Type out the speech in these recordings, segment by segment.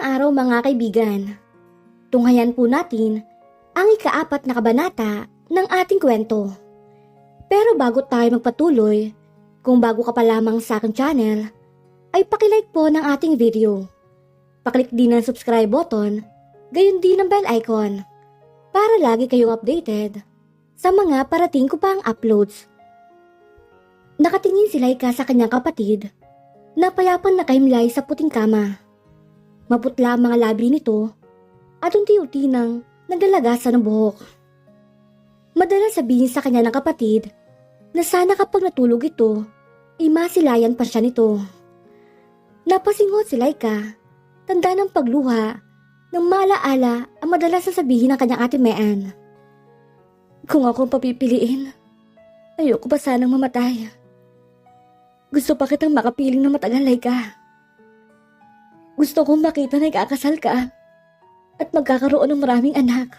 Magandang araw mga kaibigan. Tunghayan po natin ang ikaapat na kabanata ng ating kwento. Pero bago tayo magpatuloy, kung bago ka pa lamang sa aking channel, ay pakilike po ng ating video. Paklik din ang subscribe button, gayon din ang bell icon, para lagi kayong updated sa mga parating ko pang uploads. Nakatingin si Laika sa kanyang kapatid na payapang nakahimlay sa puting kama. Maputla ang mga labi nito at unti-unti nang naglalagasan ng buhok. Madalas sabihin sa kanya ng kapatid na sana kapag natulog ito, ay masilayan pa siya nito. Napasinghot si Laika, tanda ng pagluha ng malaala ang madalas sasabihin ng kanyang ate Mean. Kung ako ang papipiliin, ayoko pa sanang mamatay. Gusto pa kitang makapiling na matagal, Laika. Gusto kong makita na ikakasal ka at magkakaroon ng maraming anak.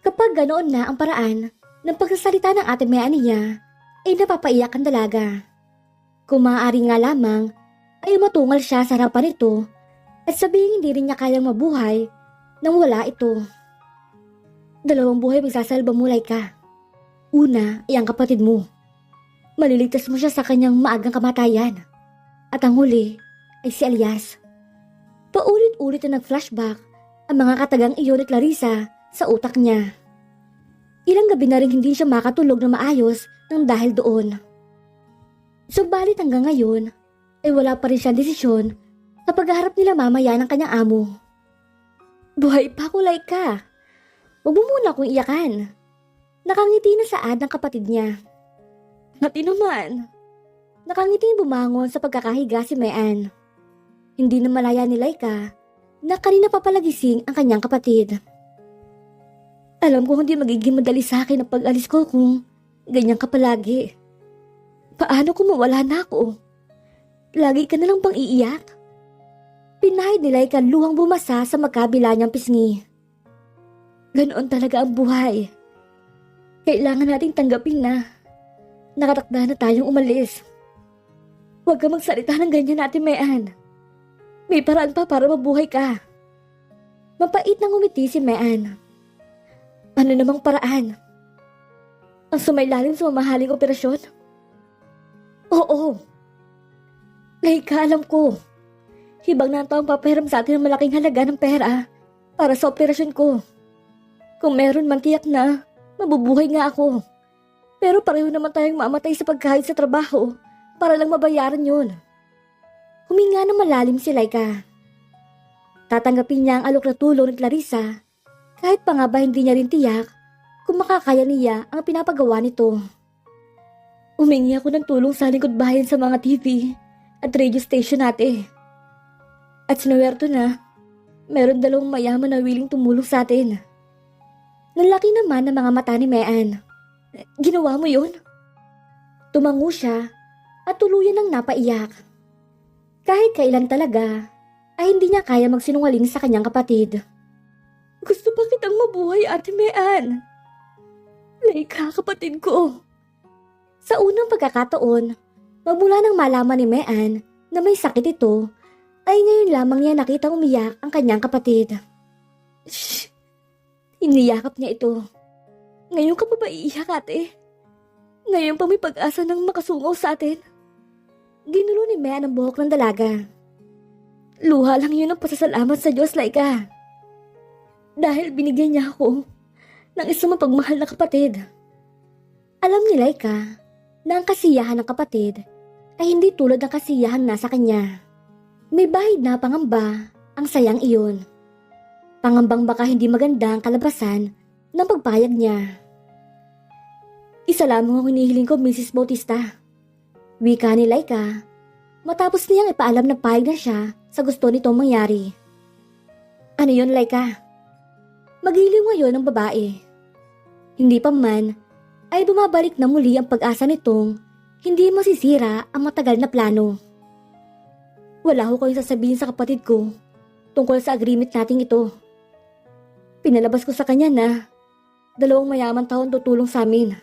Kapag ganoon na ang paraan ng pagsasalita ng ate Mea niya, ay napapaiyak ang dalaga. Kung maaari nga lamang, ay matungal siya sa harapan nito at sabihin hindi rin niya kayang mabuhay nang wala ito. Dalawang buhay magsasalba mo, ka. Una ay ang kapatid mo. Maliligtas mo siya sa kanyang maagang kamatayan. At ang huli ay si Elias. Paulit-ulit na nag-flashback ang mga katagang iyon ni Clarissa sa utak niya. Ilang gabi na rin hindi siya makatulog na maayos nang dahil doon. Subalit hanggang ngayon ay wala pa rin siyang desisyon sa pagharap nila mamaya ng kanyang amo. Buhay pa kulay ka. Huwag mo muna akong iyakan. Nakangiti na saad ng kapatid niya. Ngati naman. Nakangiti bumangon sa pagkakahiga si Mayan. Hindi na malaya ni Laika na kanina pa palagising ang kanyang kapatid. Alam ko hindi magiging madali sa akin ang pag-alis ko kung ganyan ka palagi. Paano kung mawala na ako? Lagi ka na lang bang iiyak? Pinahid ni Laika luhang bumasa sa magkabila niyang pisngi. Ganoon talaga ang buhay. Kailangan nating tanggapin na nakatakda na tayong umalis. Huwag ka magsalita ng ganyan natin, Mayan. May paraan pa para mabuhay ka. Mapait nang umiti si Mayan. Ano namang paraan? Ang sumailalim sa mamahaling operasyon? Oo. Ngayon ko. Hibang na ang taong papahiram sa atin ng malaking halaga ng pera para sa operasyon ko. Kung meron man tiyak na, mabubuhay nga ako. Pero pareho naman tayong mamatay sa pagkahit sa trabaho para lang mabayaran yun. Huminga ng malalim si Laika. Tatanggapin niya ang alok na tulong ni Clarissa kahit pa nga ba hindi niya rin tiyak kung makakaya niya ang pinapagawa nito. Umingi ako ng tulong sa lingkod bayan sa mga TV at radio station natin. At sinuwerto na, meron dalawang mayaman na willing tumulong sa atin. Nalaki naman ng mga mata ni Mean. Ginawa mo yun? Tumango siya at tuluyan ng napaiyak. Kahit kailan talaga, ay hindi niya kaya magsinungaling sa kanyang kapatid. Gusto pa kitang mabuhay, Ate Mean. Laika, kapatid ko. Sa unang pagkakataon, magmula nang malaman ni Mean na may sakit ito, ay ngayon lamang niya nakitang umiyak ang kanyang kapatid. Shh! Iniyakap niya ito. Ngayon ka pa ba iiyak, ate? Ngayon pa may pag-asa ng makasungaw sa atin? Ginulo ni Mea ang buhok ng dalaga. Luha lang yun ang pasasalamat sa Diyos, Laika. Dahil binigyan niya ako ng isang mapagmahal na kapatid. Alam ni Laika na ang kasiyahan ng kapatid ay hindi tulad ng kasiyahan nasa kanya. May bahid na pangamba ang sayang iyon. Pangambang baka hindi maganda ang kalabasan ng pagpayag niya. Isa lamang ang hinihiling ko, Mrs. Bautista. Wika ni Laika, matapos niyang ipaalam na payag na siya sa gusto nitong mangyari. Ano yun, Laika? Magiliw ngayon ang babae. Hindi pa man, ay bumabalik na muli ang pag-asa nitong hindi masisira ang matagal na plano. Wala ko kayong sasabihin sa kapatid ko tungkol sa agreement nating ito. Pinalabas ko sa kanya na dalawang mayaman taon tutulong sa amin.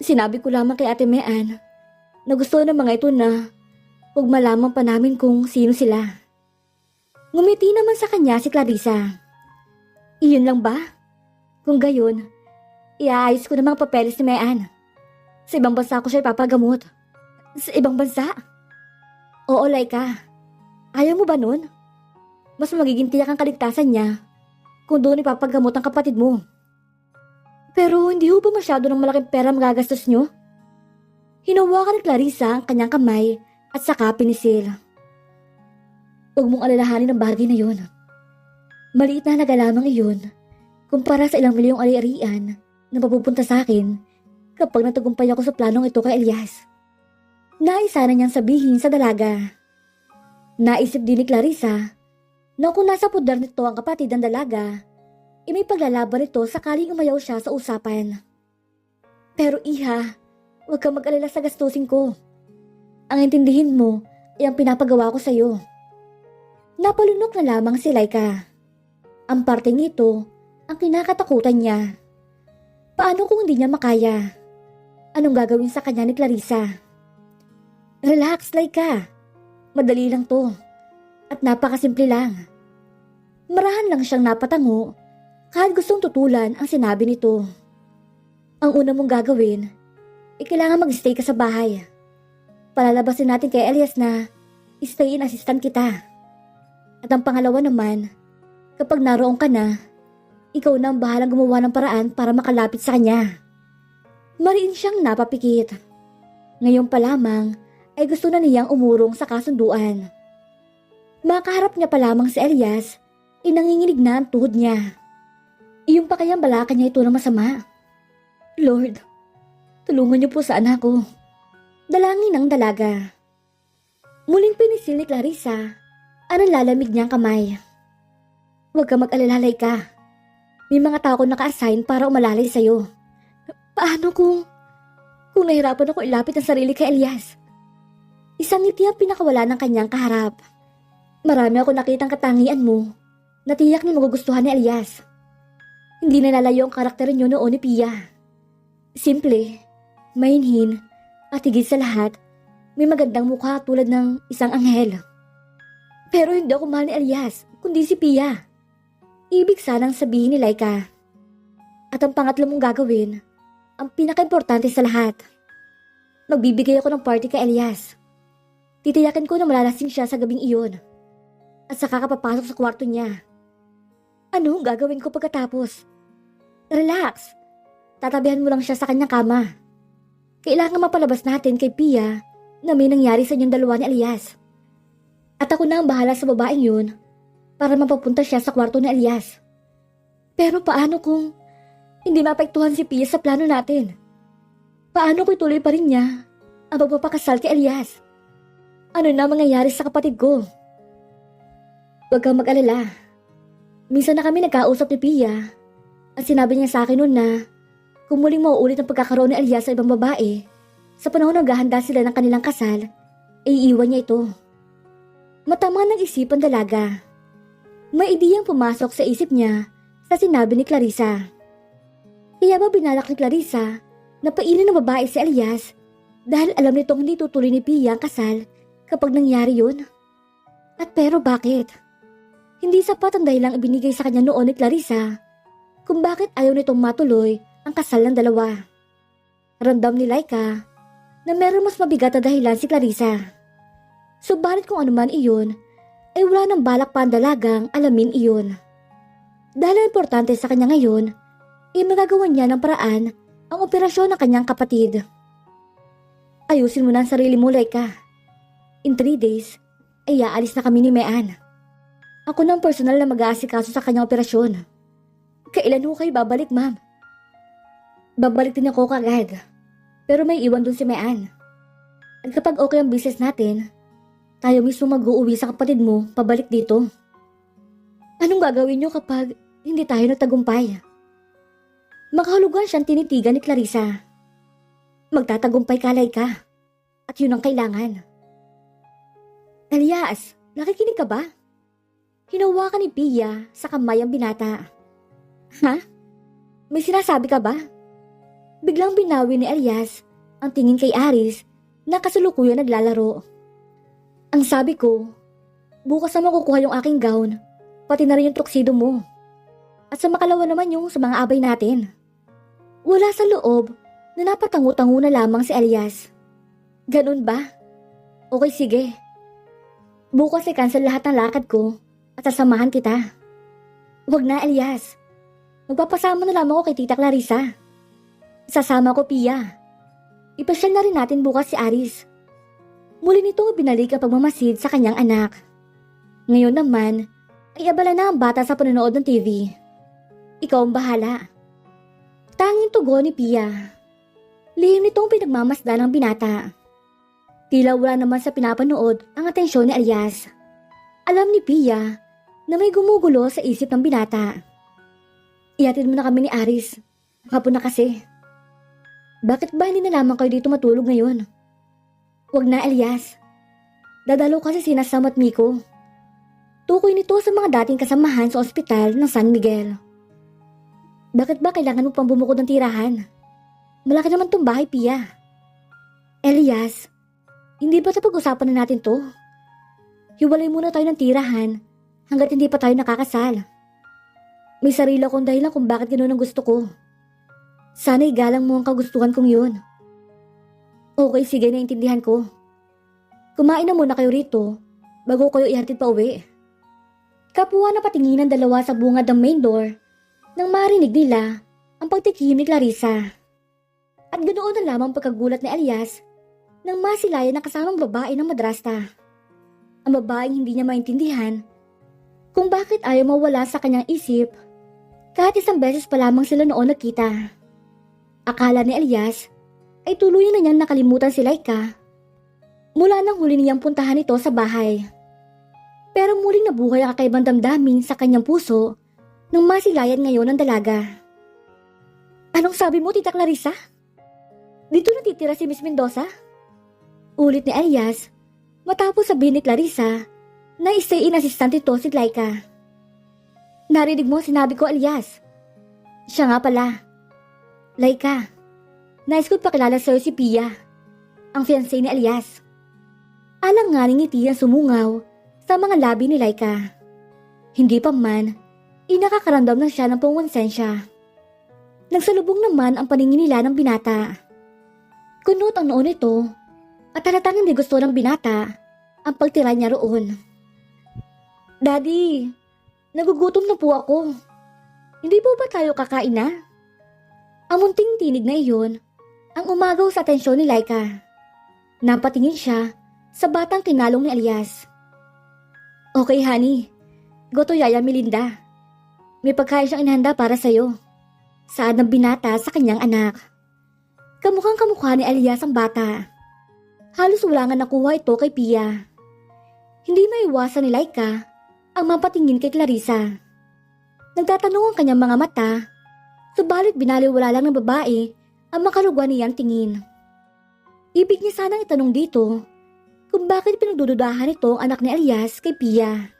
Sinabi ko lamang kay Ate Mean na gusto ng mga ito na huwag malaman pa namin kung sino sila. Ngumiti naman sa kanya si Clarissa. Iyon lang ba? Kung gayon, iaayos ko namang papeles ni Mayan. Sa ibang bansa ko siya ipapagamot. Sa ibang bansa? Oo, Laika. Ayaw mo ba nun? Mas magiging tiyak ang kaligtasan niya kung doon ipapagamot ang kapatid mo. Pero hindi ho ba masyado ng malaking pera magagastos nyo? Hinawakan ni Clarissa ang kanyang kamay at saka pinisil. Huwag mong alalahanin ang bagay na yun. Maliit na halaga lamang iyon kumpara sa ilang milyong ari-arian na mapupunta sa akin kapag natagumpay ako sa planong ito kay Elias. Naisa na niyang sabihin sa dalaga. Naisip din ni Clarissa na kung nasa pudar nito ang kapatid ng dalaga, ay may paglalaban nito sakaling umayaw siya sa usapan. Pero iha, huwag kang mag-alala sa gastusin ko. Ang intindihin mo ay ang pinapagawa ko sa'yo. Napalunok na lamang si Laika. Ang parteng ito ang kinakatakutan niya. Paano kung hindi niya makaya? Anong gagawin sa kanya ni Clarissa? Relax, Laika. Madali lang to. At napakasimple lang. Marahan lang siyang napatango kahit gustong tutulan ang sinabi nito. Ang una mong gagawin, ay kailangan mag-stay ka sa bahay. Palalabasin natin kay Elias na stay in assistant kita. At ang pangalawa naman, kapag naroon ka na, ikaw na ang bahalang gumawa ng paraan para makalapit sa kanya. Mariin siyang napapikit. Ngayon pa lamang ay gusto na niyang umurong sa kasunduan. Makaharap niya pa lamang si Elias, ay nanginginig na ang tuhod niya. Iyong pa kayang balaka niya ito na masama. Lord, tulungan niyo po sa anak ko. Dalangin ng dalaga. Muling pinisil ni Clarissa ang lalamig niyang kamay. Huwag ka mag-alalalay ka. May mga tao ko naka-assign para umalalay sa'yo. Paano kung... Kung nahirapan ako ilapit ang sarili kay Elias? Isang ngiti ang pinakawala ng kanyang kaharap. Marami ako nakitang katangian mo na tiyak na magugustuhan ni Elias. Hindi na lalayo ang karakter niyo noon ni Pia. Simple, mainhin, at higit sa lahat, may magandang mukha tulad ng isang anghel. Pero hindi ako mahal ni Elias, kundi si Pia. Ibig sanang sabihin ni Laika. At ang pangatlo mong gagawin, ang pinaka-importante sa lahat. Magbibigay ako ng party kay Elias. Titiyakin ko na malalasing siya sa gabing iyon. At saka kapapasok sa kwarto niya. Ano ang gagawin ko pagkatapos? Relax. Tatabihan mo lang siya sa kanyang kama. Kailangan mapalabas natin kay Pia na may nangyari sa inyong dalawa ni Elias. At ako na ang bahala sa babaeng yun para mapapunta siya sa kwarto ni Elias. Pero paano kung hindi mapektuhan si Pia sa plano natin? Paano kung ituloy pa rin niya ang pagpapakasal kay Elias? Ano na mangyayari sa kapatid ko? Huwag kang mag-alala. Minsan na kami nagkausap ni Pia at sinabi niya sa akin noon na kung muling mauulit ang pagkakaroon ni Elias sa ibang babae, sa panahon na gahanda sila ng kanilang kasal, ay iiwan niya ito. Matama ng isipan dalaga. May ideyang pumasok sa isip niya sa sinabi ni Clarissa. Kaya ba binalak ni Clarissa na pailin ng babae si Elias dahil alam nitong hindi tutuloy ni Pia ang kasal kapag nangyari yun? At pero bakit? Hindi sapat ang dahilang ibinigay sa kanya noon ni Clarissa kung bakit ayaw nitong matuloy ang kasal ng dalawa. Ramdam ni Laika na meron mas mabigat na dahilan si Clarissa. Subalit kung ano man iyon, ay wala nang balak pa ang dalagang alamin iyon. Dahil ang importante sa kanya ngayon, ay magagawa niya ng paraan ang operasyon ng kanyang kapatid. Ayusin mo na ang sarili mo, Laika. In three days, ay aalis na kami ni Mean. Ako na ang personal na mag-aasikaso sa kanyang operasyon. Kailan ho kayo babalik, ma'am? Babalik din ako kagad. Pero may iwan dun si Mean. At kapag okay ang business natin, tayo mismo mag-uuwi sa kapatid mo pabalik dito. Anong gagawin niyo kapag hindi tayo nagtagumpay? Makahulugan siyang tinitigan ni Clarissa. Magtatagumpay kalay ka. At yun ang kailangan. Elias, nakikinig ka ba? Hinawakan ni Pia sa kamay ang binata. Ha? May sinasabi ka ba? Biglang binawi ni Elias ang tingin kay Aris na kasalukuyan naglalaro. Ang sabi ko, bukas na makukuha yung aking gown, pati na rin yung tuxedo mo. At sa makalawa naman yung sa mga abay natin. Wala sa loob na napatangu-tangu na lamang si Elias. Ganun ba? Okay, sige. Bukas ay cancel lahat ng lakad ko at sasamahan kita. Huwag na, Elias. Magpapasama na lamang ako kay Tita Clarissa. Sasama ko, Pia. Ipasyal na rin natin bukas si Aris. Muli nitong binalik ang pagmamasid sa kanyang anak. Ngayon naman, ay abala na ang bata sa panonood ng TV. Ikaw ang bahala. Tanging tugon ni Pia. Lihim nitong pinagmamasdan ng binata. Tila wala naman sa pinapanood ang atensyon ni Elias. Alam ni Pia na may gumugulo sa isip ng binata. Ihatid mo na kami ni Aris. Hapon na kasi. Bakit ba hindi na lamang kayo dito matulog ngayon? Huwag na, Elias. Dadalo kasi sina Sam at Miko. Tukoy nito sa mga dating kasamahan sa ospital ng San Miguel. Bakit ba kailangan mo pang bumukod ng tirahan? Malaki naman tong bahay, Pia. Elias, hindi ba sa pag-usapan na natin to? Hiwalay muna tayo ng tirahan hanggat hindi pa tayo nakakasal. May sarili akong dahilan kung bakit ganoon ang gusto ko. Sana igalang mo ang kagustuhan kong yun. Okay, sige, naintindihan ko. Kumain na muna kayo rito bago kayo ihatid pa uwi. Kapwa na patingin ang dalawa sa bungad ng main door nang marinig nila ang pagtikim ni Clarissa. At ganoon na lamang pagkagulat ni Elias nang masilayan ang kasamang babae ng madrasta. Ang babaeng hindi niya maintindihan kung bakit ayaw mawala sa kanyang isip kahit isang beses pa lamang sila noon nagkita. Akala ni Elias ay tuluyan na niyang nakalimutan si Laika mula nang huli niyang puntahan ito sa bahay. Pero muling nabuhay ang kakaibang damdamin sa kanyang puso nang masilayan ngayon ng dalaga. Anong sabi mo, Tita Clarissa? Dito natitira si Miss Mendoza? Ulit ni Elias matapos sabihin ni Clarissa na stay-in assistant ito si Laika. Narinig mo sinabi ko, Elias. Siya nga pala. Laika, nais ko pakilala sa'yo si Pia, ang fiancé ni Elias. Alang nga ngiti ang sumungaw sa mga labi ni Laika. Hindi pa man, inakakaramdam na siya ng pangwansensya. Nagsalubong naman ang paningin nila ng binata. Kunot ang noon nito at halatang hindi gusto ng binata ang pagtira niya roon. Daddy, nagugutom na po ako. Hindi po ba tayo kakain na? Ang munting tinig na iyon ang umagaw sa atensyon ni Laika. Napatingin siya sa batang kinalong ni Elias. Okay, honey. Goto yaya Melinda. May pagkain siyang inihanda para sa'yo. Saad ng binata sa kanyang anak. Kamukhang kamukha ni Elias ang bata. Halos wala nga nakuha ito kay Pia. Hindi maiwasan ni Laika ang mapatingin kay Clarissa. Nagtatanong ang kanyang mga mata, subalit binaliwala lang ng babae ang makalugwa niyang tingin. Ibig niya sanang itanong dito kung bakit pinagdududahan ito ang anak ni Elias kay Pia.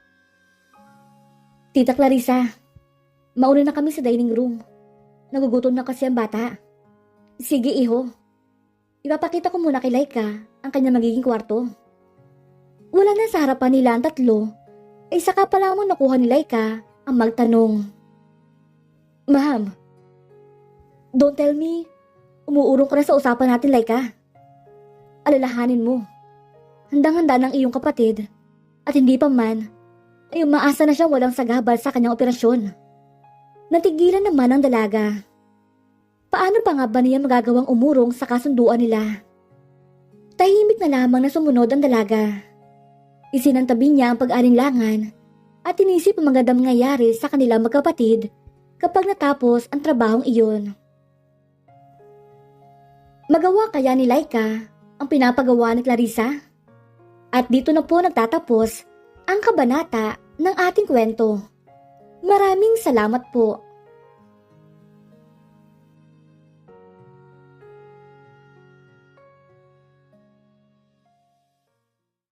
Tita Clarissa, mauna na kami sa dining room. Nagugutom na kasi ang bata. Sige, iho. Ipapakita ko muna kay Laika ang kanya magiging kwarto. Wala na sa harapan nila ang tatlo, ay saka pa lamang nakuha ni Laika ang magtanong. Ma'am, don't tell me, umuurong ka na sa usapan natin, Laika. Alalahanin mo, handang-handa ng iyong kapatid, at hindi pa man, ay umaasa na siya walang sagabal sa kanyang operasyon. Natigilan naman ang dalaga. Paano pa nga ba niya magagawang umurong sa kasunduan nila? Tahimik na lamang na sumunod ang dalaga. Isinantabi niya ang pag-alinlangan at inisip ang magandang mangyayari sa kanilang magkapatid kapag natapos ang trabahong iyon. Magawa kaya ni Laika ang pinapagawa ni Clarissa? At dito na po nagtatapos ang kabanata ng ating kwento. Maraming salamat po